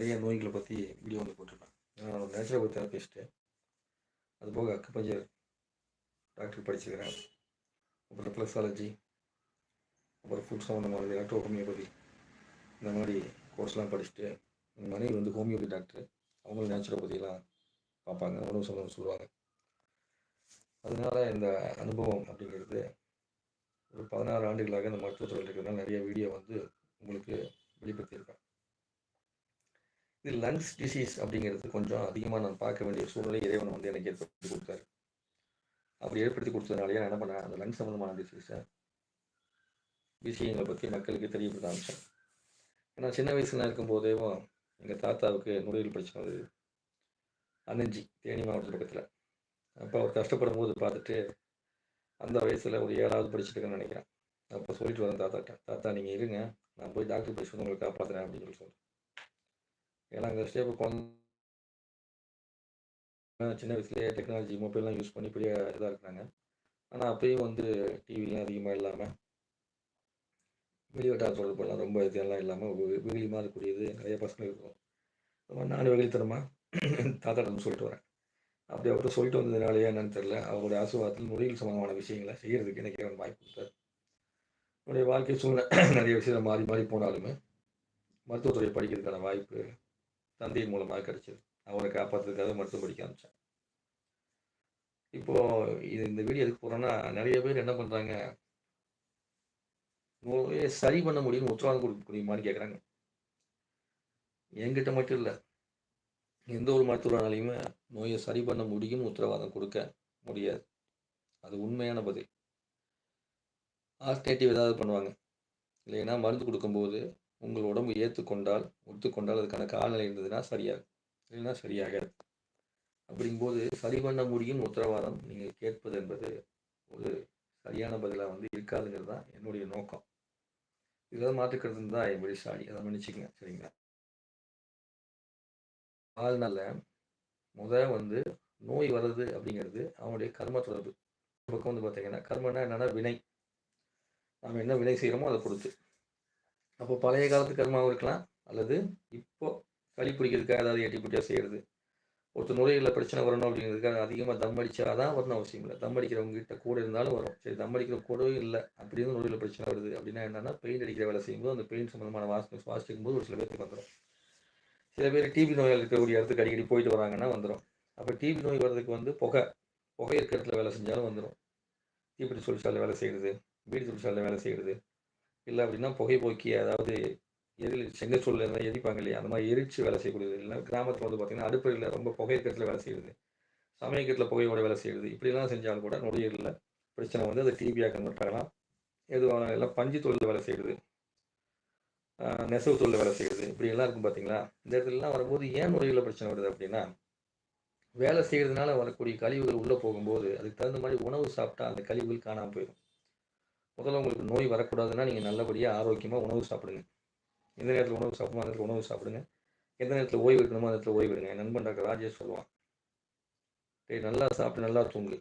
நிறைய நோய்களை பற்றி வீடியோ வந்து போட்டிருப்பேன் நான் ஒரு நேச்சுரோபதி தெரபிஸ்ட்டு அது போக அக்குபஞ்சர் டாக்டர் படிச்சிருக்கிறேன் அப்புறம் ரிஃப்ளெக்ஸாலஜி அப்புறம் ஃபுட் சம்மந்தமானது எலக்ட்ரோ ஹோமியோபதி இந்த மாதிரி கோர்ஸ்லாம் படிச்சுட்டு எங்கள் மனைவி வந்து ஹோமியோபதி டாக்டர் அவங்களும் நேச்சுரோபதியெலாம் பார்ப்பாங்க. உணவு சம்மந்தம் சொல்லுவாங்க. அதனால் இந்த அனுபவம் அப்படிங்கிறது ஒரு பதினாறு ஆண்டுகளாக இந்த மருத்துவத்துறையில் இருக்கிறதுனால நிறைய வீடியோ வந்து உங்களுக்கு வெளிப்படுத்தியிருப்பேன் இது லங்ஸ் டிசீஸ் அப்படிங்கிறது கொஞ்சம் அதிகமாக நான் பார்க்க வேண்டிய சூழ்நிலை இறைவன் வந்து எனக்கு ஏற்படுத்தி கொடுத்தாரு. அப்படி ஏற்படுத்தி கொடுத்ததுனாலேயே நான் என்ன பண்ணேன்? அந்த லங்ஸ் சம்மந்தமான டிசீஸை விஷயங்களை பற்றி மக்களுக்கு தெரியப்படுத்த ஆரம்பித்தேன் ஏன்னா சின்ன வயசுல இருக்கும்போதேவும் எங்கள் தாத்தாவுக்கு நுரையீரல் பிரச்சனை வந்தது அனஞ்சி தேனி மாவட்ட பக்கத்தில். அப்போ அவர் கஷ்டப்படும் போது பார்த்துட்டு அந்த வயசில் ஒரு ஏழாவது படிச்சுட்டுருக்கேன்னு நினைக்கிறேன். அப்போ சொல்லிட்டு வரேன் தாத்தாட்ட தாத்தா நீங்கள் இருங்க. நான் போய் டாக்டர் பேசி உங்களை காப்பாற்றுறேன் அப்படின்னு சொல்லி சொல்கிறேன் ஏன்னா அங்கே ஸ்டேப்பு குழந்த சின்ன வயசுலேயே டெக்னாலஜி மொபைல்லாம் யூஸ் பண்ணி பெரிய இதாக இருக்கிறாங்க. ஆனால் அப்பயும் வந்து டிவிலாம் அதிகமாக இல்லாமல் வெளிவட்டார தொடர்பெல்லாம் ரொம்ப இதெல்லாம் இல்லாமல் வெகுளியமாக இருக்கக்கூடியது நிறைய பசங்க இருக்கும். ரொம்ப நான் வெகுளித்தனமாக தாத்தாட்டம் சொல்லிட்டு வரேன். அப்படி அவர்கிட்ட சொல்லிட்டு வந்ததுனாலே என்னன்னு தெரில அவருடைய ஆசீர்வாதத்தில் முறையில் சம்பந்தமான விஷயங்களை செய்கிறதுக்கு எனக்கு அவன் வாய்ப்பு கொடுத்தார். என்னுடைய வாழ்க்கை சூழ்நிலை நிறைய விஷயம் மாறி மாறி போனாலுமே மருத்துவத்துறை படிக்கிறதுக்கான வாய்ப்பு தந்தை மூலமாக கிடைச்சது. அவரை காப்பாற்றுறதுக்காக மருத்துவம் படிக்க ஆரம்பித்தேன் இப்போது இது இந்த வீடியோ எதுக்கு போகிறோன்னா நிறைய பேர் என்ன பண்ணுறாங்க நோயை சரி பண்ண முடியும்னு உத்தரவாதம் கொடுக்க முடியுமான்னு கேட்குறாங்க என்கிட்ட மட்டும் இல்லை எந்த ஒரு மருத்துவனாலையுமே நோயை சரி பண்ண முடியும் உத்தரவாதம் கொடுக்க முடியாது. அது உண்மையான பதில். ஆல்டர்னேட்டிவ் ஏதாவது பண்ணுவாங்க. இல்லைன்னா மருந்து கொடுக்கும்போது உங்கள் உடம்பு ஏற்றுக்கொண்டால் ஒத்துக்கொண்டால் அதுக்கான காலநிலை இருந்ததுன்னா சரியாகும். இல்லைன்னா சரியாகாது. அப்படிங்கும்போது சரி பண்ண முடியும் உத்தரவாதம் நீங்கள் கேட்பது என்பது ஒரு சரியான பதிலாக வந்து இருக்காதுங்கிறது தான் என்னுடைய நோக்கம். இதெல்லாம் மாற்றுக்கிறது தான் என் வெளிசாடி அதை மன்னிச்சுக்கங்க. சரிங்களா? அதனால முத வந்து நோய் வர்றது அப்படிங்கிறது அவனுடைய கர்ம தொடர்பு. பக்கம் வந்து பார்த்தீங்கன்னா கர்மன்னா என்னென்னா வினை. நாம் என்ன வினை செய்கிறோமோ அதை பொறுத்து. அப்போ பழைய காலத்து கர்மாவும் இருக்கலாம் அல்லது இப்போ களி பிடிக்கிறதுக்காக ஏதாவது எட்டி பிடிச்சா செய்கிறது ஒருத்தர் நுரையில் பிரச்சனை வரணும் அப்படிங்கிறதுக்காக அதிகமாக தம் அடிச்சா தான் வரணும் அவசியம் இல்லை. தம் அடிக்கிறவங்க கிட்ட கூட இருந்தாலும் வரும். சரி தம் அடிக்கிற கூடவே இல்லை அப்படின்னு நுரையில் பிரச்சனை வருது அப்படின்னா என்னென்னா பெயிண்ட் அடிக்கிற வேலை செய்யும்போது அந்த பெயிண்ட் சம்மந்தமான வாசனை சுவாசிக்கும் போது ஒரு சில பேருக்கு வந்துடும் சில பேர் டிபி நோயால் இருக்கக்கூடிய இடத்துக்கு அடிக்கடி போயிட்டு வராங்கன்னா வந்துடும் அப்போ டிபி நோய் வர்றதுக்கு வந்து புகை புகை இருக்கிற இடத்துல வேலை செஞ்சாலும் வந்துடும் தீப்பெட்டி தொழிற்சாலை வேலை செய்கிறது வீடு தொழிற்சாலை வேலை செய்கிறது இல்லை அப்படின்னா புகை போக்கி அதாவது எதில் செங்கச்சூழல் இருந்தால் எரிப்பாங்க இல்லையா? அந்த மாதிரி எரிச்சு வேலை செய்யக்கூடியது. இல்லைன்னா கிராமத்தில் வந்து பார்த்திங்கன்னா அடுப்படியில் ரொம்ப புகை வேலை செய்யுது. சமயக்கட்டில் புகையோட வேலை செய்யுது. இப்படிலாம் செஞ்சாலும் கூட நுரையீரலில் பிரச்சனை வந்து அது டிபியாக கன்வெர்ட் ஆகலாம் எதுவான எல்லாம் பஞ்சு தொழில் வேலை செய்யுது. நெசவு தொழில் வேலை செய்யுது. இப்படியெல்லாம் இருக்கும் பார்த்தீங்களா இந்த இடத்துலலாம் வரும்போது ஏன் நுரையீரலில் பிரச்சனை வருது அப்படின்னா வேலை செய்கிறதுனால வரக்கூடிய கழிவுகள் உள்ளே போகும்போது அதுக்கு தகுந்த மாதிரி உணவு சாப்பிட்டா அந்த கழிவுகள் காணாமல் போயிடும். முதல்ல உங்களுக்கு நோய் வரக்கூடாதுன்னா நீங்கள் நல்லபடியாக ஆரோக்கியமாக உணவு சாப்பிடுங்க. எந்த நேரத்தில் உணவு சாப்பிடுமோ அந்த நேரத்தில் உணவு சாப்பிடுங்க. எந்த நேரத்தில் ஓய்வு எடுக்கணுமோ அந்த நேரத்தில் ஓய்வு எடுங்க. என் நண்பன் டாக்டர் ராஜேஷ் சொல்லுவான். டேய் நல்லா சாப்பிட்டு நல்லா தூங்கு.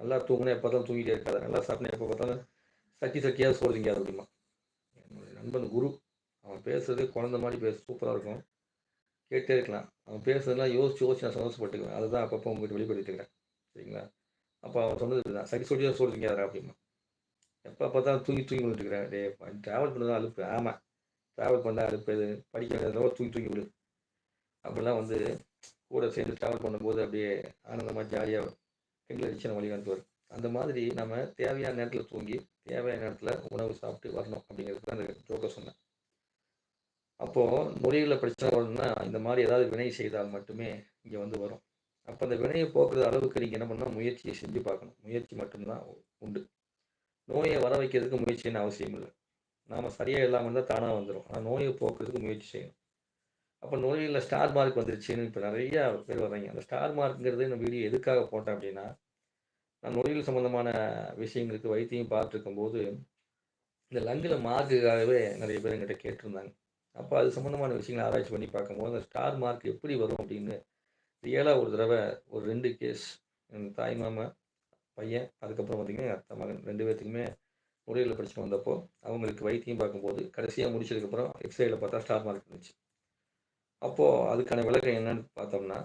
நல்லா தூங்குனா எப்போ தான் தூங்கிட்டே இருக்காது. நல்லா சாப்பிட்டு எப்போ பார்த்தாலும் சட்டி சட்டியாக சோறு திங்காது அப்படிமா என்னுடைய நண்பன் குரு. அவன் பேசுறது குழந்த மாதிரி பேச சூப்பராக இருக்கும். கேட்டே இருக்கலாம். அவன் பேசுறதுலாம் யோசிச்சு யோசிச்சு நான் சந்தோஷப்பட்டுக்குவேன். அதுதான் அப்பப்போ உங்ககிட்ட வெளிப்படுத்திக்கிறேன். சரிங்களா? அப்போ அவன் சொன்னது தான் சட்டி சட்டியாக சோறு திங்காதா அப்படிமா எப்போ பார்த்தாலும் தூங்கி தூங்கி விட்டுருக்கிறேன் டே ட்ராவல் பண்ணதான் அழுப்பு ஆமாம் ட்ராவல் பண்ணால் அழுப்பு இது படிக்க வேண்டியதோ தூங்கி தூங்கி விடு. அப்படிலாம் வந்து கூட சேர்ந்து ட்ராவல் பண்ணும்போது அப்படியே ஆனந்தமாக ஜாலியாக கிண்டல் அடிச்சு நம்ம வழிகாட்டுவார் அந்த மாதிரி நம்ம தேவையான நேரத்தில் தூங்கி தேவையான நேரத்தில் உணவு சாப்பிட்டு வரணும் அப்படிங்கிறது அந்த ஜோக்க சொன்னேன். அப்போது நுரையீரலில் பிரச்சனை வரணும்னா இந்த மாதிரி ஏதாவது வினை செய்தால் மட்டுமே இங்கே வந்து வரும். அப்போ அந்த வினையை போக்குற அளவுக்கு நீங்கள் என்ன பண்ணால் முயற்சியை செஞ்சு பார்க்கணும். முயற்சி மட்டும்தான் உண்டு. நோயை வர வைக்கிறதுக்கு முயற்சின்னு அவசியம் இல்லை. நாம் சரியாக இல்லாமல் இருந்தால் தானாக வந்துடும் ஆனால் நோயை போக்குறதுக்கு முயற்சி செய்யணும். அப்போ நோயில் ஸ்டார் மார்க் வந்துருச்சுன்னு இப்போ நிறையா பேர் வர்றாங்க. அந்த ஸ்டார் மார்க்குங்கிறது இந்த வீடியோ எதுக்காக போட்டேன் அப்படின்னா நான் நோயில் சம்மந்தமான விஷயங்களுக்கு வைத்தியம் பார்த்துருக்கும்போது இந்த லங்கில் மார்க்குக்காகவே நிறைய பேர் எங்கிட்ட கேட்டிருந்தாங்க. அப்போ அது சம்மந்தமான விஷயங்களை ஆராய்ச்சி பண்ணி பார்க்கும்போது அந்த ஸ்டார் மார்க் எப்படி வரும் அப்படின்னு ரியலாக ஒரு தடவை ஒரு ரெண்டு கேஸ் என் தாய் மாமா பையன் அதுக்கப்புறம் பார்த்திங்கன்னா அத்தை மகன். ரெண்டு பேர்த்துக்குமே நுரையீரல் பிரச்சனை வந்தப்போ அவங்களுக்கு வைத்தியம் பார்க்கும்போது கடைசியாக முடிச்சதுக்கப்புறம் எக்ஸ்ரேயில் பார்த்தா ஸ்டார் மார்க் இருந்துச்சு. அப்போது அதுக்கான விளக்கம் என்னன்னு பார்த்தோம்னா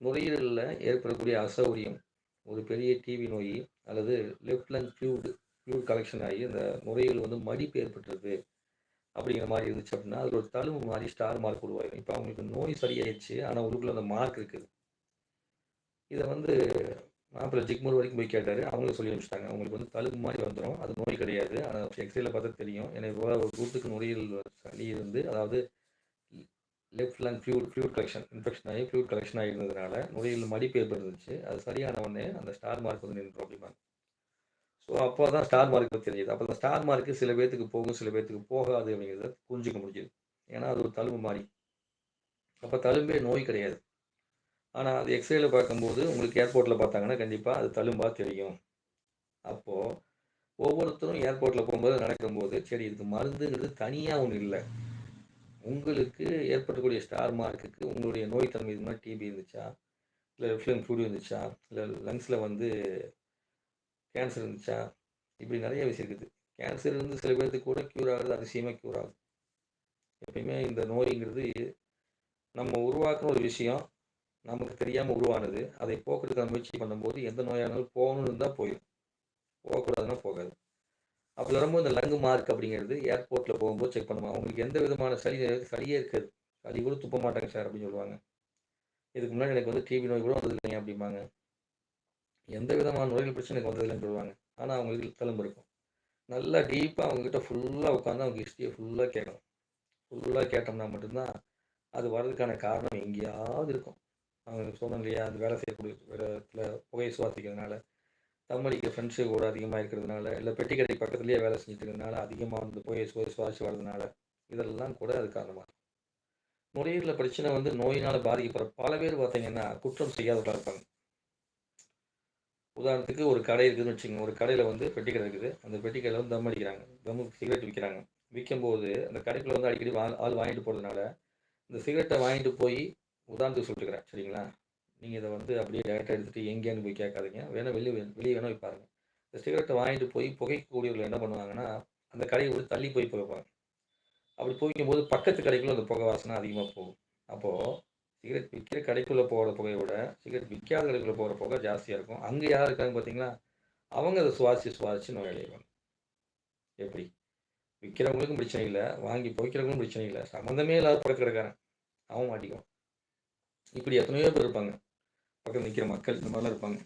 நுரையீரலில் ஏற்படக்கூடிய அசௌகரியம் ஒரு பெரிய டிவி நோய் அல்லது left lung fluid fluid collection ஆகி அந்த நுரையீரல் வந்து மடிப்பு ஏற்பட்டுருது அப்படிங்கிற மாதிரி இருந்துச்சு அப்படின்னா அதில் ஒரு தழும்பு மாதிரி ஸ்டார் மார்க் உருவாயிடும். இப்போ அவங்களுக்கு நோய் சரியாயிடுச்சு ஆனால் உள்ளுக்குள்ள அந்த மார்க் இருக்குது. இதை வந்து மாப்பிள்ளை ஜிக்மூர் வரைக்கும் போய் கேட்டார். அவங்களும் சொல்லி அனுப்பிச்சிட்டாங்க. அவங்களுக்கு வந்து தழும்பு மாதிரி வந்துடும் அது நோய் கிடையாது. ஆனால் எக்ஸ்ரேல பார்த்தா தெரியும். எனக்கு ஒரு ரூட்டுக்கு நுரையீரல் சளி இருந்து அதாவது left lung fluid fluid collection infection ஆகி ஃப்ளூட் கலெக்ஷன் ஆகிருந்ததுனால நுரையீரல் மடிப்பு ஏற்பட்டுருந்துச்சு. அது சரியான உடனே அந்த ஸ்டார் மார்க் வந்து நின்று அப்படிம்பாங்க ஸோ அப்போ தான் ஸ்டார் மார்க் தெரியுது அப்போ அந்த ஸ்டார் மார்க்கு சில பேர்த்துக்கு போகும் சில பேர்த்துக்கு போகாது அப்படிங்கிறத புரிஞ்சுக்க முடியுது ஏன்னா அது ஒரு தழும்பு மாதிரி அப்போ தழும்பே நோய் கிடையாது. ஆனால் அது எக்ஸ்ரேல பார்க்கும்போது உங்களுக்கு ஏர்போர்ட்டில் பார்த்தாங்கன்னா கண்டிப்பாக அது தழும்பாக தெரியும். அப்போது ஒவ்வொருத்தரும் ஏர்போர்ட்டில் போகும்போது நடக்கும்போது சரி இதுக்கு மருந்துங்கிறது தனியாக ஒன்றும் இல்லை. உங்களுக்கு ஏற்படக்கூடிய ஸ்டார் மார்க்குக்கு உங்களுடைய நோய் தன்மை இது மாதிரி டிபி இருந்துச்சா? இல்லை ஃபிலிம் ஃப்ளூடி இருந்துச்சா? இல்லை லங்ஸில் வந்து கேன்சர் இருந்துச்சா? இப்படி நிறைய விஷயம் இருக்குது. கேன்சர் இருந்து சில பேர்த்துக்கு கூட க்யூர் ஆகுது அதிசயமாக க்யூர் ஆகுது. எப்பயுமே இந்த நோய்ங்கிறது நம்ம உருவாக்குற ஒரு விஷயம். நமக்கு தெரியாமல் உருவானது. அதை போக்குறதுக்கான முயற்சி பண்ணும்போது எந்த நோயானாலும் போகணும்னு இருந்தால் போயிடும் போகக்கூடாதுன்னா போகாது. அப்படி வரும்போது இந்த லங்கு மார்க் அப்படிங்கிறது ஏர்போர்ட்டில் போகும்போது செக் பண்ணுவோம் அவங்களுக்கு எந்த விதமான சளி சளியே இருக்காது. சளி கூட துப்ப மாட்டாங்க சார் அப்படின்னு சொல்லுவாங்க. இதுக்கு முன்னாடி எனக்கு வந்து டிவி நோய் கூட வந்தது இல்லைங்க அப்படிம்பாங்க. எந்த விதமான நோய்கள் பிரச்சனை எனக்கு வந்ததில்லைன்னு சொல்லுவாங்க. ஆனால் அவங்களுக்கு தழும்பு இருக்கும். நல்லா டீப்பாக அவங்கக்கிட்ட ஃபுல்லாக உட்காந்து அவங்க ஹிஸ்ட்ரியை ஃபுல்லாக கேட்கணும். ஃபுல்லாக கேட்டோம்னா மட்டும்தான் அது வர்றதுக்கான காரணம் எங்கேயாவது இருக்கும். அவங்க இல்லையா அந்த வேலை செய்யக்கூடிய இடத்துல புகையை சுவாசிக்கிறதுனால தம்மடிக்கிற ஃப்ரெண்ட்ஸு கூட அதிகமாக இருக்கிறதுனால இல்லை பெட்டி கடை பக்கத்துலேயே வேலை செஞ்சுட்டு இருக்கிறதுனால அதிகமாக வந்து புகையை சுவை சுவாசி வர்றதுனால இதெல்லாம் கூட அது காரணமாக நுரையீரலில் பிரச்சனை வந்து நோயினால் பாதிக்கப்படுற பல பேர் பார்த்தீங்கன்னா குற்றம் செய்யாதவர்களாக இருப்பாங்க. உதாரணத்துக்கு ஒரு கடை இருக்குதுன்னு வச்சுக்கோங்க ஒரு கடையில் வந்து பெட்டி கடை இருக்குது. அந்த பெட்டி கடையில் வந்து தம் அடிக்கிறாங்க. தம் சிகரெட் விற்கிறாங்க விற்கும்போது அந்த கடைக்குள்ளே வந்து அடிக்கடி வா ஆள் வாங்கிட்டு போகிறதுனால இந்த சிகரெட்டை வாங்கிட்டு போய் உதாரணத்துக்கு சொல்லிட்டுக்கிறேன் சரிங்களா? நீங்கள் இதை வந்து அப்படியே டேரெக்டாக எடுத்துகிட்டு எங்கேயான்னு போய் கேட்காதீங்க. வேணால் வெளியே வெளியே வேணால் போய் பாருங்கள் இந்த சிகரெட்டை வாங்கிட்டு போய் புகைக்கக்கூடியவர்கள் என்ன பண்ணுவாங்கன்னா அந்த கடையை விட்டு தள்ளி போய் புகைப்பாங்க அப்படி புகைக்கும் போது பக்கத்து கடைக்குள்ள அந்த புகை வாசனை அதிகமாக போகும். அப்போது சிகரெட் விற்கிற கடைக்குள்ளே போகிற புகையை விட சிகரெட் விற்காத கடைக்குள்ளே போகிற புகை ஜாஸ்தியாக இருக்கும். அங்கே யார் இருக்காங்க பார்த்தீங்களா அவங்க அதை சுவாசி சுவாசி நோயடைவாங்க எப்படி? விற்கிறவங்களுக்கும் பிரச்சனை இல்லை வாங்கி புகைக்கிறவங்களுக்கும் பிரச்சனை இல்லை. சம்மந்தமே இல்லாத பக்கத்து கிடக்காரன் அவன் மாட்டிக்குவான். இப்படி எத்தனையோ பேர் இருப்பாங்க. பக்கத்தில் நிற்கிற மக்கள் இந்த மாதிரிலாம் இருப்பாங்க.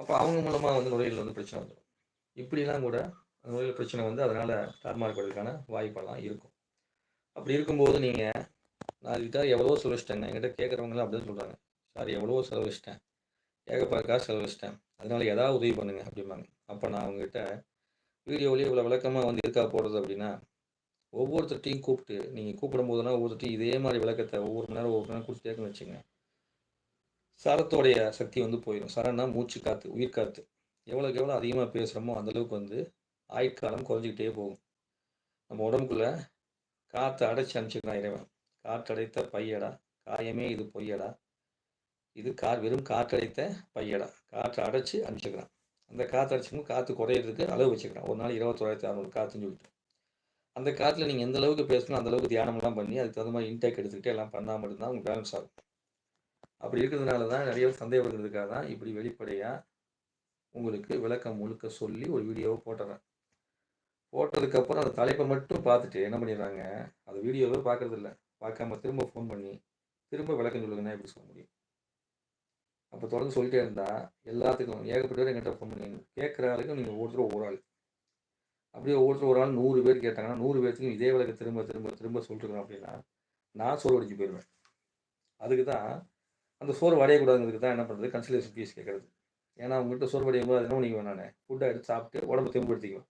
அப்போ அவங்க மூலமாக வந்து நுரையீரல் வந்து பிரச்சனை வந்துடும் இப்படிலாம் கூட நுரையீரல் பிரச்சனை வந்து அதனால் ஸ்டார் வாய்ப்பெல்லாம் இருக்கும். அப்படி இருக்கும்போது நீங்கள் நான் கிட்ட எவ்வளோ செலவிச்சிட்டேங்க என்கிட்ட கேட்குறவங்களாம் அப்படின்னு சொல்கிறாங்க சார் எவ்வளவோ செலவிச்சிட்டேன் ஏகப்பட்ட காசு செலவிச்சிட்டேன் அதனால் எதாவது உதவி பண்ணுங்க அப்படிம்பாங்க. அப்போ நான் அவங்ககிட்ட வீடியோவிலேயே இவ்வளோ விளக்கமாக வந்து எதுக்காக போடுறது? அப்படின்னா ஒவ்வொருத்தர்ட்டையும் கூப்பிட்டு நீங்கள் கூப்பிடும் போதுனா ஒவ்வொருத்தையும் இதே மாதிரி விளக்கத்தை ஒவ்வொரு மணி நேரம் ஒவ்வொரு நேரம் நேரம் கொடுத்துட்டேன்னு வச்சுங்க சரத்தோடைய சக்தி வந்து போயிடும் சரம்னா மூச்சு காற்று உயிர் காற்று எவ்வளோக்கு எவ்வளோ அதிகமாக பேசுகிறோமோ அந்தளவுக்கு வந்து ஆயுட்காலம் குறைஞ்சிக்கிட்டே போகும். நம்ம உடம்புக்குள்ளே காற்றை அடைச்சி அனுப்பிச்சிக்கலாம் இறைவன். காற்றடைத்த பையடா. காயமே இது பொய்யடா. இது கார் வெறும் காற்றடைத்த பையடா. காற்றை அடைச்சி அனுப்பிச்சிக்கலாம் அந்த காற்று அடைச்சிக்கும் காற்று குறையிறதுக்கு அளவு வச்சுக்கிறான். ஒரு நாள் இருபத்தோராயிரத்தி அறநூறு காற்றுன்னு சொல்லிட்டு. அந்த காற்றுல நீங்கள் எந்த அளவுக்கு பேசணும் அந்த அளவுக்கு தியானம்லாம் பண்ணி அதுக்கு தகுந்த மாதிரி இன்டேக் எடுத்துக்கிட்டே எல்லாம் பண்ணால் மட்டும்தான் உங்களுக்கு பேலன்ஸ் ஆகும். அப்படி இருக்கிறதுனால தான் நிறைய சந்தேகப்படுறதுக்காக தான் இப்படி வெளிப்படையாக உங்களுக்கு விளக்கம் முழுக்க சொல்லி ஒரு வீடியோவை போட்டுறேன். போட்டதுக்கப்புறம் அந்த தலைப்பை மட்டும் பார்த்துட்டு என்ன பண்ணிடுறாங்க? அந்த வீடியோவே பார்க்குறதில்ல பார்க்காம திரும்ப ஃபோன் பண்ணி திரும்ப விளக்கம் சொல்லுங்கன்னா எப்படி சொல்ல முடியும்? அப்போ தொடர்ந்து சொல்லிட்டே இருந்தால் எல்லாத்துக்கும் ஏகப்பட்ட பேர் எங்கிட்ட ஃபோன் பண்ணி கேட்குற ஆளுக்கும் நீங்கள் ஒவ்வொருத்தரும் ஒவ்வொரு ஆள். அப்படியே ஒவ்வொருத்தர் ஒரு ஆள் நூறு பேர் கேட்டாங்கன்னா நூறு பேர்த்துக்கும் இதே விளக்க திரும்ப திரும்ப திரும்ப சொல்லிட்டுருக்கோம் அப்படின்னா நான் சோறு அடிச்சு போயிடுவேன். அதுக்கு தான் அந்த சோறு வடையக்கூடாதுங்கிறதுக்கு தான் என்ன பண்ணுறது கன்சல்டேஷன் ஃபீஸ் கேட்குறது. ஏன்னா அவங்ககிட்ட சோறு வடையும் போது என்ன பண்ணிக்குவேன் நான்? ஃபுட்டை எடுத்து சாப்பிட்டு உடம்பு தெம்படுத்திக்குவேன்.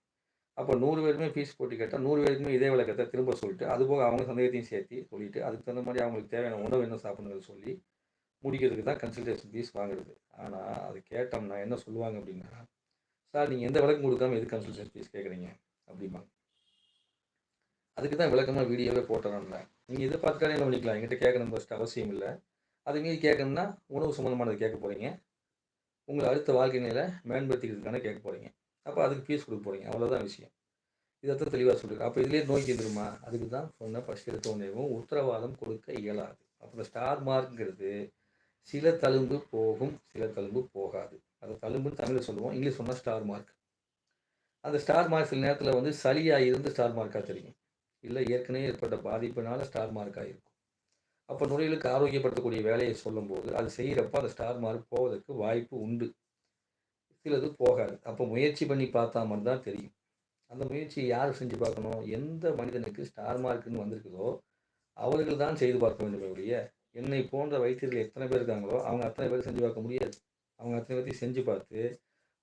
அப்போ நூறு பேருமே ஃபீஸ் போட்டு கேட்டால் நூறு பேருக்குமே இதே விளக்கத்தை திரும்ப சொல்லிட்டு அது போக அவங்க சந்தேகத்தையும் சேர்த்து சொல்லிட்டு அதுக்கு தகுந்த மாதிரி அவங்களுக்கு தேவையான உணவு என்ன சாப்பிடுங்கிறது சொல்லி முடிக்கிறதுக்கு தான் கன்சல்டேஷன் ஃபீஸ் வாங்குறது. ஆனால் அது கேட்டோம்னா என்ன சொல்லுவாங்க அப்படின்னா சார் நீங்கள் எந்த விளக்கம் கொடுக்காம எது கன்சல்டேஷன் ஃபீஸ் கேட்குறீங்க? அப்படிம்பாங்க. அதுக்கு தான் விளக்கமாக வீடியோவே போட்டுறோம்ல நீங்கள் இதை பார்த்துட்டாலே என்ன பண்ணிக்கலாம்? எங்கிட்ட கேட்கணும் ஃபஸ்ட்டு அவசியம் இல்லை. அது மீறி கேட்கணும்னா உணவு சம்மந்தமானது கேட்க போகிறீங்க உங்களை அடுத்த வாழ்க்கை நிலையில் மேம்படுத்திக்கிறதுக்கான கேட்க போகிறீங்க அப்போ அதுக்கு ஃபீஸ் கொடுக்க போகிறீங்க அவ்வளோதான் விஷயம். இதைத்தான் தெளிவாக சொல்லியிருக்கேன் அப்போ இதுலேயே நோய் தீர்ந்துருமா அதுக்கு தான் சொன்ன ஃபஸ்ட் எடுத்தோடனேவும் உத்தரவாதம் கொடுக்க இயலாது. அப்போ ஸ்டார் மார்க்ங்கிறது சில தழும்பு போகும் சில தழும்பு போகாது. அதை தழும்புன்னு தமிழில் சொல்லுவோம். இங்கிலீஷ் சொன்னால் ஸ்டார் மார்க் அந்த ஸ்டார் மார்க் சில நேரத்தில் வந்து சளியாக இருந்து ஸ்டார் மார்க்காக தெரியும். இல்லை ஏற்கனவே ஏற்பட்ட பாதிப்புனால ஸ்டார் மார்க்காக இருக்கும் அப்போ நுரையீரலுக்கு ஆரோக்கியப்படுத்தக்கூடிய வேலையை சொல்லும்போது அது செய்கிறப்ப அந்த ஸ்டார் மார்க் போவதற்கு வாய்ப்பு உண்டு. சிலது போகாது. அப்போ முயற்சி பண்ணி பார்த்தா மட்டும்தான் தெரியும். அந்த முயற்சியை யார் செஞ்சு பார்க்கணும்? எந்த மனிதனுக்கு ஸ்டார் மார்க்குன்னு வந்திருக்குதோ அவர்கள் தான் செய்து பார்க்க வேண்டும் ஒழிய என்னை போன்ற வைத்தியர்கள் எத்தனை பேர் இருக்காங்களோ அவங்க அத்தனை பேர் செஞ்சு பார்க்க முடியாது. அவங்க அத்தனை பேர்த்தையும் செஞ்சு பார்த்து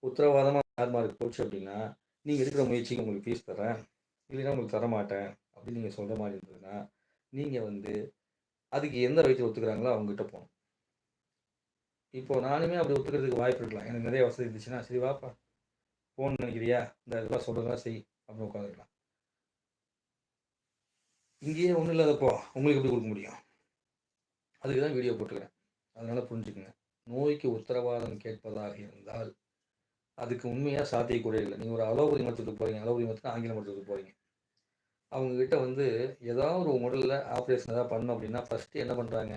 உத்தரவாதமாக ஸ்டார் மார்க் போச்சு அப்படின்னா நீங்கள் எடுக்கிற முயற்சிக்கு உங்களுக்கு ஃபீஸ் தரேன். இல்லைன்னா உங்களுக்கு தரமாட்டேன் அப்படின்னு நீங்கள் சொல்கிற மாதிரி இருந்ததுன்னா நீங்கள் வந்து அதுக்கு எந்த வைத்தியம் ஒத்துக்கிறாங்களோ அவங்ககிட்ட போகணும். இப்போ நானுமே அப்படி ஒத்துக்கிறதுக்கு வாய்ப்பு இருக்கலாம். எனக்கு நிறைய வசதி இருந்துச்சுன்னா சரி வாப்பா போகணும்னு நினைக்கிறியா? இந்த இதெல்லாம் சொல்கிறதெல்லாம் செய் அப்படின்னு உட்காந்துக்கலாம். இங்கேயே ஒன்றும் இல்லாதப்போ உங்களுக்கு எப்படி கொடுக்க முடியும்? அதுக்கு தான் வீடியோ போட்டுக்கிறேன். அதனால் புரிஞ்சுக்கங்க. நோய்க்கு உத்தரவாதம் கேட்பதாக இருந்தால் அதுக்கு உண்மையாக சாத்தியக்கூட இல்லை. நீங்கள் ஒரு அலோபதி மருத்துவத்துக்கு போகிறீங்க அலோபதி மருத்துவம் ஆங்கில மருத்துவத்துக்கு போகிறீங்க அவங்கக்கிட்ட வந்து ஏதாவது ஒரு உடலில் ஆப்ரேஷன் ஏதாவது பண்ணோம் அப்படின்னா ஃபஸ்ட்டு என்ன பண்ணுறாங்க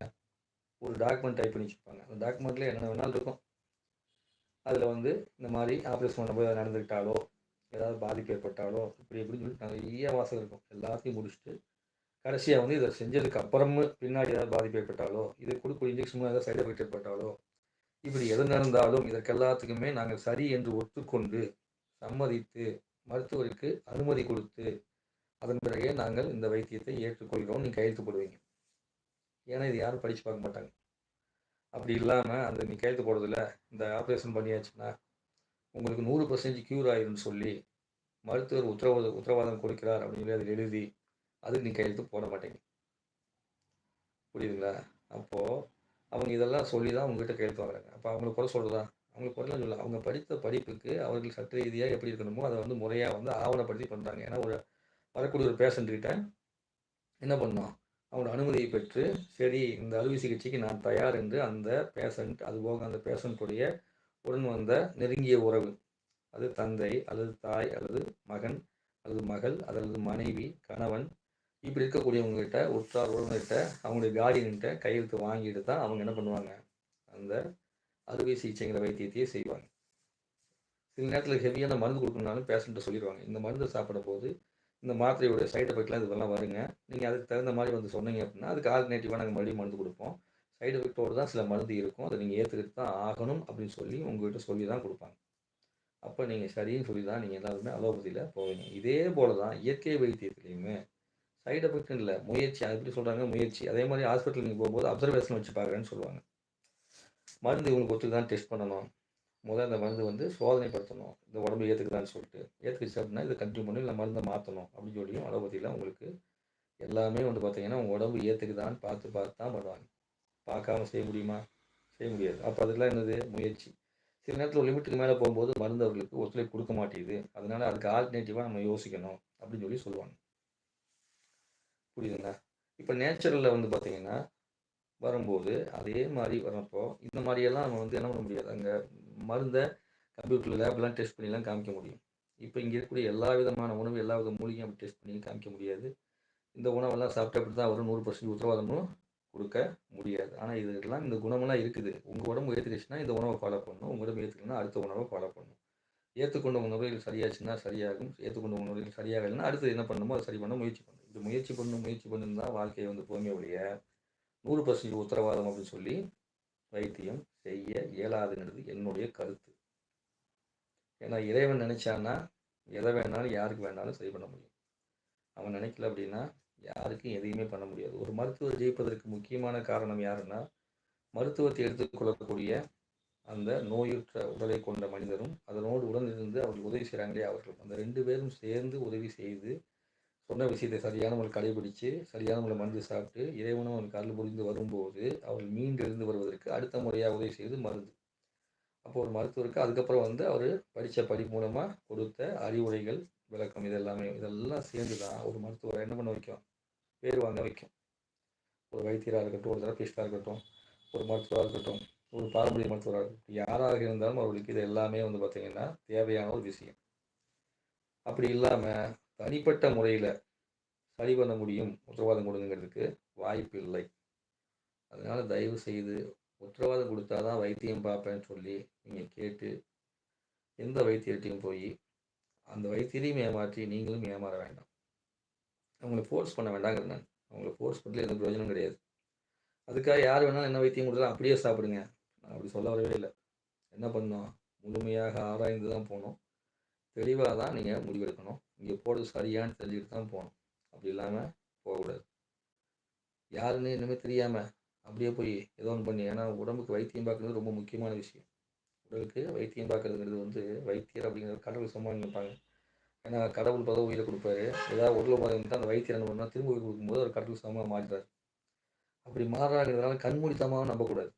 ஒரு டாக்குமெண்ட் டைப் பண்ணி வச்சுருப்பாங்க. அந்த டாக்குமெண்ட்டில் என்ன வேணாலும் இருக்கும். அதில் வந்து இந்த மாதிரி ஆப்ரேஷன் பண்ணும்போது ஏதாவது நடந்துக்கிட்டாலோ ஏதாவது பாதிப்பு ஏற்பட்டாலோ இப்படி எப்படின்னு சொல்லி நிறைய வாசகம் இருக்கும். எல்லாத்தையும் முடிச்சுட்டு கடைசியாக வந்து இதை செஞ்சதுக்கு அப்புறமும் பின்னாடி ஏதாவது பாதிப்பு ஏற்பட்டாலோ இது கொடுக்க இன்ஜெக்ஷன் ஏதாவது சைடு எஃபெக்ட் ஏற்பட்டாலோ இப்படி எது நடந்தாலும் இதற்கெல்லாத்துக்குமே நாங்கள் சரி என்று ஒத்துக்கொண்டு சம்மதித்து மருத்துவருக்கு அனுமதி கொடுத்து அதன் பிறகே நாங்கள் இந்த வைத்தியத்தை ஏற்றுக்கொள்கிறோம். நீங்கள் கையெழுத்து போடுவீங்க. ஏன்னா இது யாரும் படித்து பார்க்க மாட்டாங்க. அப்படி இல்லாமல் அந்த நீ கையெழுத்து போடுறதில்ல இந்த ஆப்ரேஷன் பண்ணியாச்சுன்னா உங்களுக்கு நூறு பர்சன்டேஜ் க்யூர் ஆயிரும்னு சொல்லி மருத்துவர் உத்தரவாத உத்தரவாதம் கொடுக்கிறார் அப்படின்னு சொல்லி அதில் எழுதி அதுக்கு நீ கையெழுத்து போட மாட்டேங்க. புரியுதுங்களா? அப்போது அவங்க இதெல்லாம் சொல்லி தான் உங்ககிட்ட கையெழுத்து வாங்குறாங்க. அப்போ அவங்களுக்கு குறை சொல்கிறதா அவங்களுக்கு குறைலாம் சொல்லலாம் அவங்க படித்த படிப்புக்கு அவர்கள் சட்ட ரீதியாக எப்படி இருக்கணுமோ அதை வந்து முறையாக வந்து ஆவணப்படுத்தி பண்ணுறாங்க ஏன்னா ஒரு வரக்கூடிய ஒரு பேஷண்ட்கிட்ட என்ன பண்ணோம்? அவங்களோட அனுமதியை பெற்று சரி இந்த அறுவை சிகிச்சைக்கு நான் தயார் என்று அந்த பேஷண்ட் அதுபோக அந்த பேஷண்ட்டுடைய உடன் வந்த நெருங்கிய உறவு அது தந்தை அல்லது தாய் அல்லது மகன் அல்லது மகள் அல்லது மனைவி கணவன் இப்படி இருக்கக்கூடியவங்ககிட்ட உற்றார் உறவுகிட்ட அவங்களுடைய கார்டியன்கிட்ட கையெழுத்து வாங்கிட்டு தான் அவங்க என்ன பண்ணுவாங்க? அந்த அறுவை சிகிச்சைங்கிற வைத்தியத்தையே செய்வாங்க. சில நேரத்தில் ஹெவியான மருந்து கொடுக்கணுனாலும் பேஷண்ட்டை சொல்லிடுவாங்க. இந்த மருந்து சாப்பிடும் போது இந்த மாத்திரையோட சைடு எஃபெக்ட்லாம் இதெல்லாம் வருங்க. நீங்கள் அதுக்கு தகுந்த மாதிரி வந்து சொன்னீங்க அப்படின்னா அதுக்கு ஆல்டர்னேட்டிவாக நாங்கள் மறுபடியும் மருந்து கொடுப்போம். சைடு எஃபெக்டோடு தான் சில மருந்து இருக்கும். அதை நீங்கள் ஏற்றுக்கிட்டு தான் ஆகணும் அப்படின்னு சொல்லி உங்கள்கிட்ட சொல்லி தான் கொடுப்பாங்க. அப்போ நீங்கள் சரின்னு சொல்லி தான் நீங்கள் எல்லாருமே அலோபதியில் போவீங்க. இதே போல் தான் இயற்கை வைத்தியத்துலேயுமே சைடு எஃபெக்ட் இல்லை முயற்சி. அது எப்படி சொல்கிறாங்க முயற்சி. அதே மாதிரி ஹாஸ்பிட்டல் நீங்கள் போகும்போது அப்சர்வேஷன் வச்சு பார்க்குறேன்னு சொல்லுவாங்க. மருந்து இவங்களுக்கு ஒத்துக்கு தான் டெஸ்ட் பண்ணணும். முதல் அந்த மருந்து வந்து சோதனைப்படுத்தணும். இந்த உடம்பு ஏற்றுக்குதான்னு சொல்லிட்டு. ஏற்றுக்குச்சு அப்படின்னா இதை கண்டினியூ பண்ணி இல்லை மருந்தை மாற்றணும் அப்படின்னு சொல்லியும் அலோபதியில் உங்களுக்கு எல்லாமே வந்து பார்த்தீங்கன்னா உங்கள் உடம்பு ஏற்றுக்குதான்னு பார்த்து பார்த்து தான் பண்ணுவாங்க. பார்க்காம செய்ய முடியுமா? செய்ய முடியாது. அப்போ அதெல்லாம் என்னது? முயற்சி. சில நேரத்தில் லிமிட்டுக்கு மேலே போகும்போது மருந்து அவர்களுக்கு ஒத்துழைப்பு கொடுக்க மாட்டேங்குது. அதனால் அதுக்கு ஆல்டர்னேட்டிவாக நம்ம யோசிக்கணும் அப்படின்னு சொல்லி சொல்லுவாங்க. புரியுதுங்களா? இப்போ நேச்சுரலில் வந்து பார்த்தீங்கன்னா வரும்போது அதே மாதிரி வரப்போ இந்த மாதிரியெல்லாம் நம்ம வந்து என்ன பண்ண முடியாது. அங்கே மருந்தை கம்ப்யூட்டர் லேப்லாம் டெஸ்ட் பண்ணிலாம் காமிக்க முடியும். இப்போ இங்கே இருக்கக்கூடிய எல்லா விதமான உணவு எல்லா வித மூலிகையும் அப்படி டெஸ்ட் பண்ணி காமிக்க முடியாது. இந்த உணவெல்லாம் சாப்பிட்டா அப்படி தான் வரும். நூறு பர்சன்ட் உத்தரவாதமும் கொடுக்க முடியாது. ஆனால் இதெல்லாம் இந்த குணமெல்லாம் இருக்குது. உங்கள் உடம்பு ஏற்றுக்கிச்சுன்னா இந்த உணவை ஃபாலோ பண்ணணும். உங்கள் உடம்பு ஏற்றுக்கணும்னா அடுத்த உணவை ஃபாலோ பண்ணணும். ஏற்றுக்கொண்ட உணவுகள் சரியாச்சுன்னா சரியாகும். ஏற்றுக்கொண்ட உணவுகள் சரியாகலைன்னா அடுத்து என்ன பண்ணணுமோ அதை சரி பண்ண முயற்சி பண்ணணும். இது முயற்சி பண்ணணும் முயற்சி பண்ணணும் தான் வாழ்க்கையை வந்து போமே ஒழிய நூறு பர்சன்ட் உத்தரவாதம் அப்படின்னு சொல்லி வைத்தியம் செய்ய இயலாதுங்கிறது என்னுடைய கருத்து. ஏன்னா இறைவன் நினைச்சான்னா எதை வேணாலும் யாருக்கு வேணாலும் சரி பண்ண முடியும். அவன் நினைக்கல அப்படின்னா யாருக்கும் எதையுமே பண்ண முடியாது. ஒரு மருத்துவர் ஜெயிப்பதற்கு முக்கியமான காரணம் யாருன்னா மருத்துவத்தை எடுத்துக்கொள்ளக்கூடிய அந்த நோயுற்ற உடலை கொண்ட மனிதரும் அதனோடு உடனிருந்து அவர்கள் உதவி செய்கிறாங்களே அவர்கள் அந்த ரெண்டு பேரும் சேர்ந்து உதவி செய்து சொன்ன விஷயத்தை சரியான முறை கடைபிடித்து சரியான முறை மருந்து சாப்பிட்டு இறைவனும் அவனுக்கு அருள் புரிந்து வரும்போது அவர்கள் மீண்டிருந்து வருவதற்கு அடுத்த முறையாக உதவி செய்து மருந்து. அப்போ ஒரு மருத்துவருக்கு அதுக்கப்புறம் வந்து அவர் படித்த படி மூலமாக கொடுத்த அறிவுரைகள் விளக்கம் இதெல்லாமே இதெல்லாம் சேர்ந்து தான் ஒரு மருத்துவரை என்ன பண்ண வைக்கும்? பேர் வாங்க வைக்கும். ஒரு வைத்தியராக இருக்கட்டும் ஒரு தெரபிஸ்டாக இருக்கட்டும் ஒரு மருத்துவராக இருக்கட்டும் ஒரு பாரம்பரிய மருத்துவராக இருக்கட்டும் யாராக இருந்தாலும் அவர்களுக்கு இது எல்லாமே வந்து பார்த்திங்கன்னா தேவையான ஒரு விஷயம். அப்படி இல்லாமல் தனிப்பட்ட முறையில் சரி பண்ண முடியும் உத்தரவாதம் கொடுங்கிறதுக்கு வாய்ப்பு இல்லை. அதனால் தயவு செய்து உத்தரவாதம் கொடுத்தா தான் வைத்தியம் பார்ப்பேன்னு சொல்லி நீங்கள் கேட்டு எந்த வைத்தியர்கிட்டையும் போய் அந்த வைத்தியரையும் ஏமாற்றி நீங்களும் ஏமாற வேண்டாம். அவங்கள ஃபோர்ஸ் பண்ண வேண்டாங்கிறது நான். அவங்கள ஃபோர்ஸ் பண்ணல எந்த பிரயோஜனம் கிடையாது. அதுக்காக யார் வேணாலும் என்ன வைத்தியம் கொடுத்தாலும் அப்படியே சாப்பிடுங்க. நான் அப்படி சொல்ல வரவே இல்லை. என்ன பண்ணோம்? முழுமையாக ஆராய்ந்து தான் போகணும் தெளிவாக தான் நீங்கள் முடிவெடுக்கணும். இங்கே போடுறது சரியான்னு தெரிஞ்சுக்கிட்டு தான் போகணும். அப்படி இல்லாமல் போகக்கூடாது. யாருன்னு இன்னுமே தெரியாமல் அப்படியே போய் ஏதோ ஒன்று பண்ணி ஏன்னா உடம்புக்கு வைத்தியம் பார்க்குறது ரொம்ப முக்கியமான விஷயம். உடலுக்கு வைத்தியம் பார்க்குறதுங்கிறது வந்து வைத்தியர் அப்படிங்கிறது கடவுள் சமமாக நினைப்பாங்க. ஏன்னா கடவுள் பதவி உயிரை கொடுப்பாரு. ஏதாவது உடல் மாதிரி வந்துட்டு அந்த வைத்தியர் என்ன பண்ணால் திரும்ப உயிர் கொடுக்கும்போது அவர் கடவுள் சமமாக மாறுறாரு. அப்படி மாறாங்கிறதுனால கண்மூடித்தமாக நம்பக்கூடாது.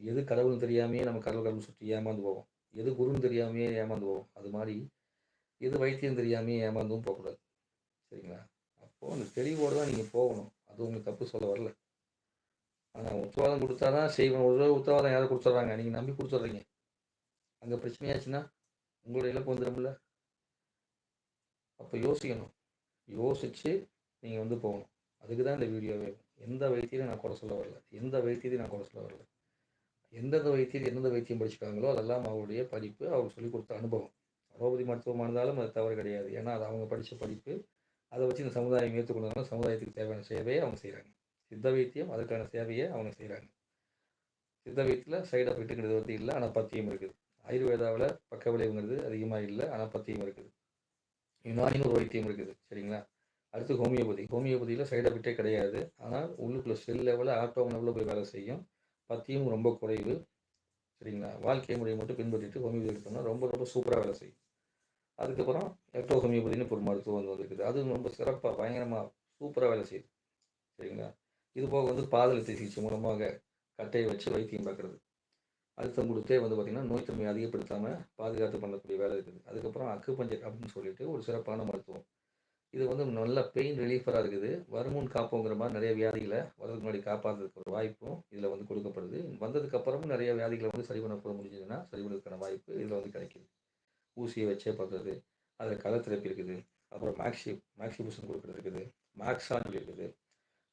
எது கடவுள்னு தெரியாமையே நம்ம கடவுள் கடவுள் சுற்றி ஏமாந்து போவோம். எது குருன்னு தெரியாமையே ஏமாந்து போவோம். அது மாதிரி எது வைத்தியம் தெரியாமையே ஏமாந்தும் போகக்கூடாது. சரிங்களா? அப்போது அந்த தெளிவோடு தான் நீங்கள் போகணும். அது உங்களுக்கு தப்பு சொல்ல வரல. ஆனால் உத்தரவாதம் கொடுத்தா தான் செய்வோம் ஒரு உத்தரவாதம் யாரும் கொடுத்துட்றாங்க. நீங்கள் நம்பி கொடுத்துட்றீங்க. அங்கே பிரச்சனையாச்சுன்னா உங்களோட இழப்பு வந்துடும்ல. அப்போ யோசிக்கணும். யோசித்து நீங்கள் வந்து போகணும். அதுக்கு தான் இந்த வீடியோவே எந்த வைத்தியத்தையும் நான் குறை சொல்ல வரல. எந்த வைத்தியத்தையும் நான் குறை சொல்ல வரல. எந்தெந்த வைத்தியம் எந்தெந்த வைத்தியம் படிச்சிருக்காங்களோ அதெல்லாம் அவருடைய படிப்பு அவர் சொல்லிக் கொடுத்த அனுபவம். அலோபதி மருத்துவமாக இருந்தாலும் அது தவறு கிடையாது. ஏன்னா அது அவங்க படித்த படிப்பு. அதை வச்சு இந்த சமுதாயம் ஏற்றுக்கொண்டதுனால சமுதாயத்துக்கு தேவையான சேவையை அவங்க செய்கிறாங்க சித்த வைத்தியம் அதுக்கான சேவையை அவங்க செய்கிறாங்க சித்த வைத்தியத்தில் சைடு எஃபெக்ட்டுங்கிறது வந்து இல்லை ஆனால் பத்தியம் இருக்குது. ஆயுர்வேதாவில் பக்க விளைவுங்கிறது அதிகமாக இல்லை ஆனால் பத்தியம் இருக்குது. யுனானின்னு ஒரு வைத்தியம் இருக்குது சரிங்களா? அடுத்து ஹோமியோபதி. ஹோமியோபதியில் சைடு எஃபெக்டே கிடையாது. ஆனால் உள்ளுக்குள்ள செல் லெவலில் ஆட்டோம் லெவலில் போய் வேலை செய்யும். பத்தியும் ரொம்ப குறைவு சரிங்களா? வாழ்க்கை முறையை மட்டும் பின்பற்றிட்டு ஹோமியோபதி எடுத்தோம்னா ரொம்ப ரொம்ப சூப்பராக வேலை செய்யும். அதுக்கப்புறம் எக்டோ ஹோமியோபதினு ஒரு மருத்துவம் வந்து வந்திருக்குது. அது ரொம்ப சிறப்பாக பயங்கரமாக சூப்பராக வேலை செய்யுது. சரிங்களா? இது போக வந்து பாதலத்தை சிகிச்சை மூலமாக கட்டையை வச்சு வைத்தியம் பார்க்குறது. அழுத்தம் கொடுத்தே வந்து பார்த்திங்கன்னா நோய் தன்மையை அதிகப்படுத்தாமல் பாதுகாத்து பண்ணக்கூடிய வேலை இருக்குது. அதுக்கப்புறம் அக்கு பஞ்சர் அப்படின்னு சொல்லிட்டு ஒரு சிறப்பான மருத்துவம். இது வந்து நல்ல பெயின் ரிலீஃபராக இருக்குது. வருமுன் காப்போங்கிற மாதிரி நிறைய வியாதிகளை வரதுக்கு முன்னாடி காப்பாற்றுறதுக்கு ஒரு வாய்ப்பும் இதில் வந்து கொடுக்கப்படுது. வந்ததுக்கப்புறமும் நிறைய வியாதிகளை வந்து சரி பண்ண முடிஞ்சதுன்னா சரி பண்ணுறதுக்கான வாய்ப்பு இதில் வந்து கிடைக்கிது. ஊசியை வச்சே பார்க்குறது அதில் கலர் தெரப்பி இருக்குது அப்புறம் மேக்ஸி மேக்ஸிபூஷன் கொடுக்குறது இருக்குது மேக்ஸான் இருக்குது.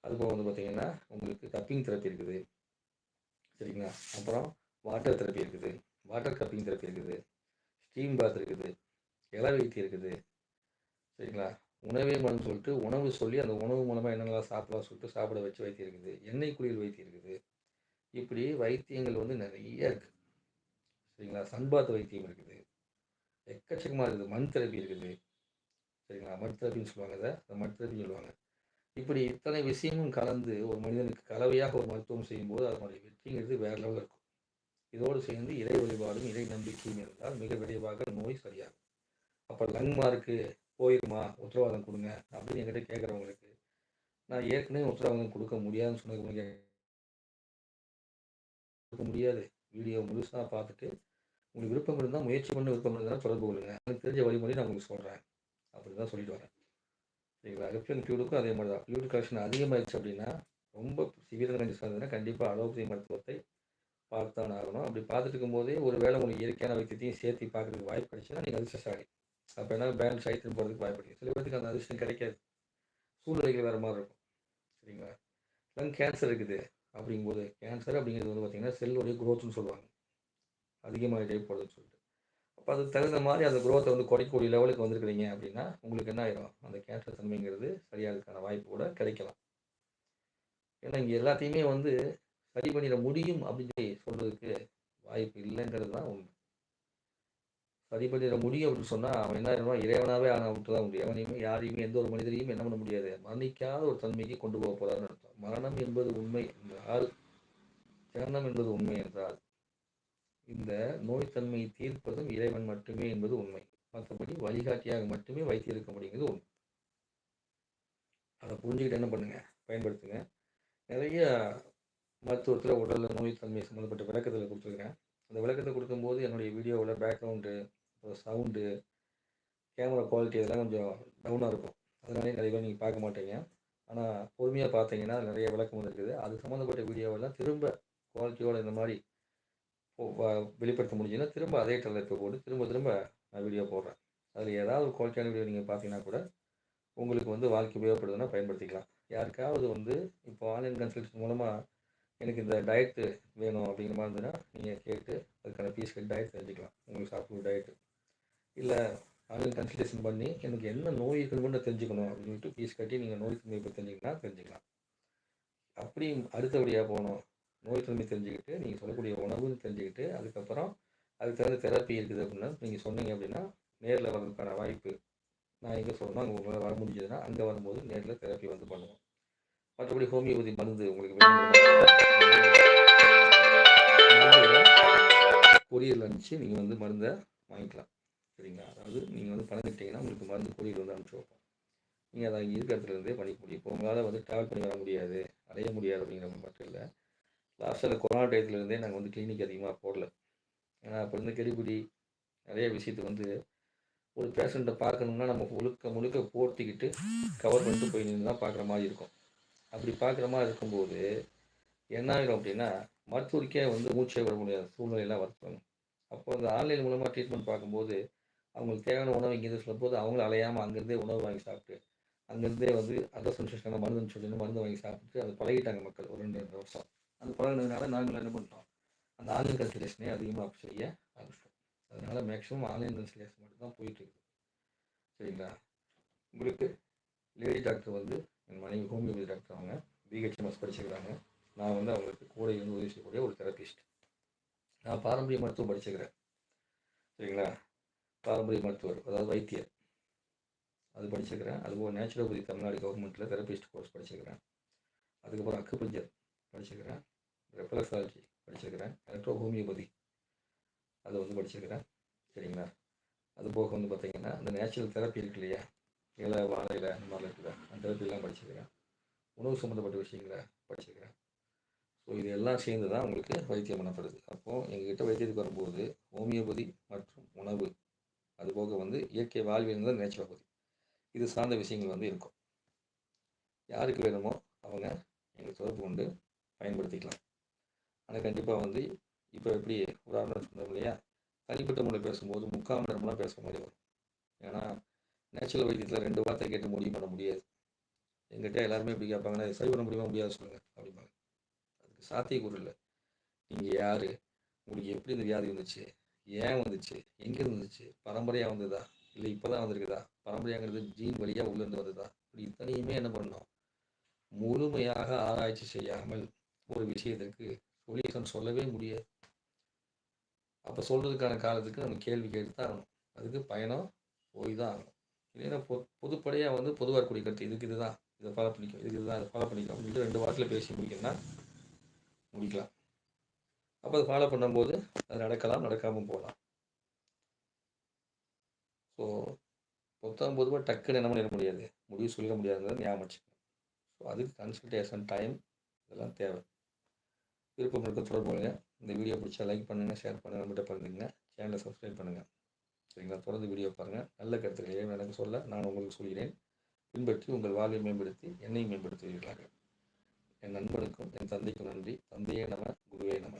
அதுபோக வந்து பார்த்திங்கன்னா உங்களுக்கு கப்பிங் தெரப்பி இருக்குது. சரிங்களா? அப்புறம் வாட்டர் தெரப்பி இருக்குது. வாட்டர் கப்பிங் தெரப்பி இருக்குது. ஸ்டீம் பாத் இருக்குது. இலை வைத்தி இருக்குது. சரிங்களா? உணவே மருந்து சொல்லிட்டு உணவு சொல்லி அந்த உணவு மூலமாக என்னென்னலாம் சாப்பிடலாம் சொல்லிட்டு சாப்பிட வச்சு வைத்தியம் இருக்குது. எண்ணெய் குளியல் வைத்தியம் இருக்குது. இப்படி வைத்தியங்கள் வந்து நிறைய இருக்குது சரிங்களா? சன்பாத் வைத்தியம் இருக்குது. எக்கச்சக்கமாக இருக்குது. மண் தெரப்பி இருக்குது சரிங்களா? மண் தெரப்பின்னு சொல்லுவாங்க அதை. அந்த மண் தெரப்பின்னு சொல்லுவாங்க. இப்படி இத்தனை விஷயமும் கலந்து ஒரு மனிதனுக்கு கலவையாக ஒரு மருத்துவம் செய்யும்போது அதனுடைய வெற்றிங்கிறது வேறு லெவலில் இருக்கும். இதோடு சேர்ந்து இறை வழிபாடும் இறை நம்பிக்கையும் இருந்தால் மிக விரைவாக நோய் சரியாகும். அப்போ லங் மார்க்கு போயிருமா? உத்தரவாதம் கொடுங்க அப்படின்னு என்கிட்ட கேட்குறவங்களுக்கு நான் ஏற்கனவே உத்தரவாதம் கொடுக்க முடியாதுன்னு சொன்னது கொடுக்க முடியாது. வீடியோ முழுசாக பார்த்துட்டு உங்களுக்கு விருப்பம் இருந்தால் முயற்சி பண்ண விருப்பம் இருந்தால் தொடர்பு கொள்ளுங்கள் எனக்கு தெரிஞ்ச வழிமுறை நான் உங்களுக்கு சொல்கிறேன் அப்படி தான் சொல்லிட்டு வரேன். சரிங்களா? ரிஃப்ளன் ஃபியூடுக்கும் அதே மாதிரி தான் ஃபியூட் கலெக்ஷன் அதிகமாகிடுச்சு அப்படின்னா ரொம்ப சிவியர் கண்டிஷன் இருந்ததுன்னா கண்டிப்பாக அலோபதி மருத்துவத்தை பார்த்தான் ஆகணும். அப்படி பார்த்துட்டு இருக்கும்போதே ஒரு வேளை உங்களுக்கு இயற்கையான வைத்தியத்தையும் சேர்த்து பார்க்குறதுக்கு வாய்ப்பு கிடைச்சுன்னா நீங்கள் அதிர்ஷ்டசாலி அப்போ என்ன? பேலன்ஸ் ஆகிட்டு போகிறதுக்கு வாய்ப்பு கிடைக்கும். சில பேருக்கு அந்த அதிர்ஷ்டம் கிடைக்காது. சூழ்நிலைகள் வேறு மாதிரி இருக்கும். சரிங்களா? லங் கேன்சர் இருக்குது. அப்படிங்கும்போது கேன்சர் அப்படிங்கிறது வந்து பார்த்திங்கன்னா செல்லுடைய குரோத்துன்னு சொல்லுவாங்க. அதிகமாக போகுதுன்னு சொல்லிட்டு. அப்போ அதுக்கு தகுந்த மாதிரி அந்த குரோத்தை வந்து குறைக்கக்கூடிய லெவலுக்கு வந்திருக்கிறீங்க அப்படின்னா உங்களுக்கு என்ன ஆயிரும்? அந்த கேன்சர் தன்மைங்கிறது சரியாகிறதுக்கான வாய்ப்பு கூட கிடைக்கலாம். ஏன்னா இங்கே எல்லாத்தையுமே வந்து சரி பண்ணிட முடியும் அப்படின்னு சொல்கிறதுக்கு வாய்ப்பு இல்லைங்கிறது தான் உண்மை. சரி பண்ணிட முடியும் அப்படின்னு சொன்னால் அவன் என்ன ஆயிடுவான் இறைவனாகவே ஆன விட்டு தான் முடியும் எவனையுமே யாரையுமே எந்த ஒரு மனிதரையும் என்ன பண்ண முடியாது. மரணிக்காத ஒரு தன்மைக்கு கொண்டு போக போகிறான்னு அர்த்தம். மரணம் என்பது உண்மை என்றால் ஜனனம் என்பது உண்மை என்றால் இந்த நோய்த்தன்மையை தீர்ப்பதும் இறைவன் மட்டுமே என்பது உண்மை. மற்றபடி வழிகாட்டியாக மட்டுமே வைத்திருக்க முடியுங்கிறது உண்மை. அதை புரிஞ்சுக்கிட்டு என்ன பண்ணுங்க? பயன்படுத்துங்க. நிறைய மருத்துவத்தில் உடல் நோய்த்தன்மை சம்மந்தப்பட்ட விளக்கத்தில் கொடுத்துருக்குறேன் அந்த விளக்கத்தை கொடுக்கும்போது என்னுடைய வீடியோவில் பேக்ரவுண்டு சவுண்டு கேமரா குவாலிட்டி இதெல்லாம் கொஞ்சம் டவுனாக இருக்கும். அதனாலே நிறைய பேர் நீங்கள் பார்க்க மாட்டீங்க. ஆனால் பொறுமையாக பார்த்தீங்கன்னா நிறைய விளக்கம் இருக்குது அது சம்மந்தப்பட்ட வீடியோவெல்லாம் திரும்ப குவாலிட்டியோடு இந்த மாதிரி வெளிப்படுத்த முடிஞ்சுன்னா திரும்ப அதே டெலரில் போட்டு திரும்ப திரும்ப நான் வீடியோ போடுறேன். அதில் ஏதாவது ஒரு குவாலிட்டியான வீடியோ நீங்கள் பார்த்தீங்கன்னா கூட உங்களுக்கு வந்து வாழ்க்கை உபயோகப்படுதுன்னா பயன்படுத்திக்கலாம். யாருக்காவது வந்து இப்போ ஆன்லைன் கன்சல்டேஷன் மூலமாக எனக்கு இந்த டயட்டு வேணும் அப்படிங்கிற மாதிரி இருந்ததுன்னா நீங்கள் கேட்டு அதுக்கான பீஸ் கட்டி டயட் தெரிஞ்சுக்கலாம் உங்களுக்கு சாப்பிட்ற டயட்டு இல்லை ஆன்லைன் கன்சல்டேஷன் பண்ணி எனக்கு என்ன நோய் இருக்குன்னு தெரிஞ்சுக்கணும் அப்படின்ட்டு ஃபீஸ் கட்டி நீங்கள் நோய் தன்மை பற்றி தெரிஞ்சுக்கலாம். அப்படி அடுத்தபடியாக போகணும். நோய் தன்மை தெரிஞ்சுக்கிட்டு நீங்கள் சொல்லக்கூடிய உணவுன்னு தெரிஞ்சுக்கிட்டு அதுக்கப்புறம் அதுக்கு தகுந்த தெரப்பி இருக்குது அப்படின்னா நீங்கள் சொன்னீங்க அப்படின்னா நேரில் வர்றதுக்கான வாய்ப்பு நான் எங்கே சொல்லணும் அங்கே உங்களால் வர முடிஞ்சதுன்னா அங்கே வரும்போது நேரில் தெரப்பி வந்து பண்ணுவோம். மற்றபடி ஹோமியோபதி மருந்து உங்களுக்கு கொரியரில் அனுப்பிச்சு நீங்கள் வந்து மருந்தை வாங்கிக்கலாம். சரிங்களா? அதாவது நீங்கள் வந்து பணம் கட்டிங்கன்னா உங்களுக்கு மருந்து கொரியர் வந்து அனுப்பிச்சி வைப்போம். நீங்கள் அதை அங்கே இருக்கிற இடத்துல இருந்தே பண்ணிக்க முடியும். இப்போ உங்களால் வந்து ட்ராவல் பண்ணி வர முடியாது அடைய முடியாது அப்படிங்கிற மட்டும் இல்லை. லாஸ்ட்டில் கொரோனா டயத்துலேருந்தே நாங்கள் வந்து கிளினிக் அதிகமாக போடல. ஏன்னா அப்போ இருந்து கெடிபிடி நிறைய விஷயத்துக்கு வந்து ஒரு பேஷண்ட்டை பார்க்கணும்னா நம்ம முழுக்க முழுக்க போர்த்திக்கிட்டு கவர் பண்ணிட்டு போய் நின்று தான் பார்க்குற மாதிரி இருக்கும். அப்படி பார்க்குற மாதிரி இருக்கும்போது என்ன ஆகிடும் அப்படின்னா மருத்துவருக்கே வந்து மூச்சை விட முடியாத சூழ்நிலையெல்லாம் வருத்துவாங்க அப்போ அந்த ஆன்லைன் மூலமாக ட்ரீட்மெண்ட் பார்க்கும்போது அவங்களுக்கு தேவையான உணவு இங்கேருந்து சொல்லும்போது அவங்களும் அலையாமல் அங்கேருந்தே உணவு வாங்கி சாப்பிட்டு அங்கேருந்தே வந்து அட்ரஸ் சென்சேஷனான மருந்து சொல்லி மருந்து வாங்கி சாப்பிட்டு அதை பழகிட்டாங்க மக்கள் ஒரு ரெண்டு ரெண்டு வருஷம். அது பழகினதுனால நாங்கள் என்ன பண்ணுறோம் அந்த ஆன்லைன் கன்சல்டேஷனே அதிகமாக செய்ய ஆரம்பிச்சிட்டோம் அதனால் மேக்ஸிமம் ஆன்லைன் கன்சல்டேஷன் மட்டும் தான் போயிட்டுருக்குது சரிங்களா? உங்களுக்கு லேடி டாக்டர் வந்து என் மனைவி ஹோமியோபதி டாக்டர் அவங்க பிஹெச்எம்எஸ் படிச்சிருக்கிறாங்க நான் வந்து அவங்களுக்கு கூட இருந்து உதவி செய்யக்கூடிய ஒரு தெரப்பிஸ்ட் நான் பாரம்பரிய மருத்துவம் படிச்சுக்கிறேன். சரிங்களா? பாரம்பரிய மருத்துவர் அதாவது வைத்தியர். அது படிச்சிருக்கிறேன் அதுபோல் நேச்சுரோபதி தமிழ்நாடு கவர்மெண்ட்டில் தெரபிஸ்ட் கோர்ஸ் படிச்சிருக்கிறேன் அதுக்கப்புறம் அக்குபஞ்சர் படிச்சிருக்கிறேன் ரெஃப்ளக்ஸாலஜி படிச்சிருக்கிறேன். எலக்ட்ரோ ஹோமியோபதி அதை வந்து படிச்சிருக்கிறேன். சரிங்களா? அது போக வந்து பார்த்திங்கன்னா அந்த நேச்சுரல் தெரப்பி இருக்கு இல்லையா? இலை வாழையில் அந்த மாதிரிலாம் இருக்குதா அந்த தெரப்பிலாம் படிச்சிருக்கிறேன். உணவு சம்மந்தப்பட்ட விஷயங்களை படிச்சிருக்கிறேன். ஸோ இது எல்லாம் சேர்ந்து தான் உங்களுக்கு வைத்தியம் பண்ணப்படுது. அப்போது எங்ககிட்ட வைத்தியத்துக்கு வரும்போது ஹோமியோபதி மற்றும் உணவு அதுபோக வந்து இயற்கை வாழ்வியல் தான் நேச்சுரோபதி இது சார்ந்த விஷயங்கள் வந்து இருக்கும். யாருக்கு வேணுமோ அவங்க எங்களுக்கு தொடர்பு கொண்டு பயன்படுத்திக்கலாம். ஆனால் கண்டிப்பாக வந்து இப்போ எப்படி உதாரணம் சொன்னோம் இல்லையா? தனிப்பட்ட முறை பேசும்போது முக்கால் மணி நேரம்லாம் பேச மாதிரி வரும். ஏன்னா நேச்சுரல் வைத்தியத்தில் ரெண்டு வார்த்தை கேட்டு முடிவு பண்ண முடியாது. எங்கிட்ட எல்லாருமே இப்படி கேட்பாங்கன்னா சரி பண்ண முடியுமா? முடியாது சொல்லுங்கள் அப்படிம்பாங்க. அதுக்கு சாத்தியக்கூறு இல்லை. நீங்கள் யார்? உங்களுக்கு எப்படி இந்த வியாதி வந்துச்சு? ஏன் வந்துச்சு? எங்கே வந்துச்சு? பரம்பரையாக வந்ததா? இல்லை இப்போ தான் வந்திருக்குதா? பரம்பரையாங்கிறது ஜீன் வழியாக உள்ளேருந்து வந்ததா? இப்படி இத்தனையுமே என்ன பண்ணணும்? முழுமையாக ஆராய்ச்சி செய்யாமல் ஒரு விஷயத்திற்கு சொல்யூஷன் சொல்லவே முடியாது. அப்போ சொல்கிறதுக்கான காலத்துக்கு நம்ம கேள்வி கேட்டு தான் ஆகணும். அதுக்கு பயணம் போய் தான் ஆகணும். இல்லைன்னா பொ பொதுப்படையாக வந்து பொதுவாக கூடிய கருத்து இதுக்கு இதுதான் இதை ஃபாலோ பண்ணிக்கும் இதுக்கு இதுதான் இதை ஃபாலோ பண்ணிக்கும் அப்படின்னு ரெண்டு வாரத்தில் பேசி முடிக்கணும்னா முடிக்கலாம். அப்போ அதை ஃபாலோ பண்ணும்போது அது நடக்கலாம் நடக்காமல் போகலாம். ஸோ மொத்தம் பொதுவாக டக்குன்னு என்ன பண்ணிட முடியாது? முடிவு சொல்லிட முடியாதுங்கிறத ஞாபகம் வச்சுக்கணும். ஸோ அதுக்கு கன்சல்டேஷன் டைம் இதெல்லாம் தேவை. விருப்பம் இருக்க தொடர்பு இந்த வீடியோ பிடிச்சா லைக் பண்ணுங்கள் ஷேர் பண்ணுங்கள் நம்மகிட்ட பண்ணுங்க. சேனலை சப்ஸ்கிரைப் பண்ணுங்கள் சரிங்களா? தொடர்ந்து வீடியோ பாருங்கள் நல்ல கருத்துக்களை எனக்கு சொல்ல நான் உங்களுக்கு சொல்கிறேன். பின்பற்றி உங்கள் வாழ்வை மேம்படுத்தி என்னையும் மேம்படுத்துவீர்களாக. என் நண்பனுக்கும் என் தந்தைக்கும் நன்றி. தந்தையே நம குருவே நம.